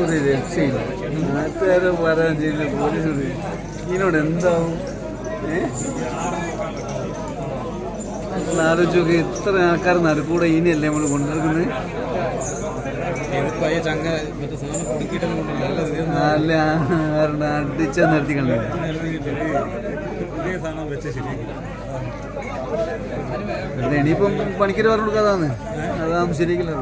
ഒരു രക്ഷയില്ല. നാട്ടുകാരെ പറയാൻ പോലീസോട് ഇതിനോട് എന്താവും? ഏ ആലോചിച്ച് ഇത്ര ആൾക്കാർ നടുക്കൂടെ ഇനിയല്ലേ നമ്മൾ കൊണ്ടുവരുന്നത് അടിച്ച നിർത്തി പിന്നെ ഇനിയിപ്പം പണിക്കര് പറഞ്ഞു കൊടുക്കാതാണ്. അതാണ് ശരിയാക്കില്ല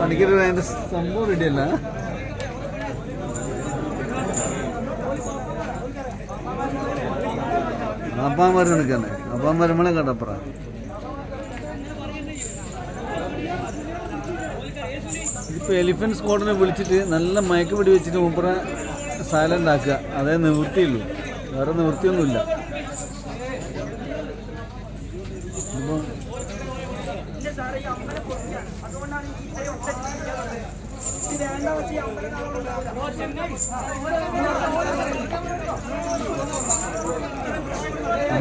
പണിക്കര് അതിന്റെ സംഭവം റെഡിയല്ല അപ്പാമാർ കണക്കന്നെ അപ്പാമാർ നമ്മളെ കണ്ടപ്പറ. ഇപ്പൊ എലിഫന്റ് സ്ക്വാഡിനെ വിളിച്ചിട്ട് നല്ല മയക്ക് പിടി വെച്ചിട്ട് മൂപ്പറ സൈലന്റ് ആക്കുക. അതേ നിവൃത്തിയുള്ളൂ. വേറെ നിവൃത്തിയൊന്നുമില്ല. ഇപ്പൊ അമ്പലം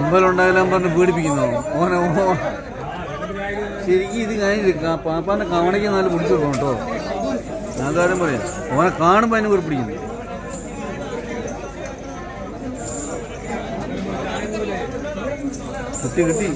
അമ്പലമുണ്ടായാലും പറഞ്ഞ് പീഡിപ്പിക്കുന്നു ഓന ഓ. ശരിക്കും ഇത് കാര്യം പാപ്പാന്റെ കവണയ്ക്ക് നല്ല പിടിച്ചു കൊടുക്കണം കേട്ടോ. ഞാൻ കാര്യം പറയാം. ഓനെ കാണുമ്പോൾ അതിനെ കുറിപ്പിടിക്കുന്നു കുത്തി കിട്ടി.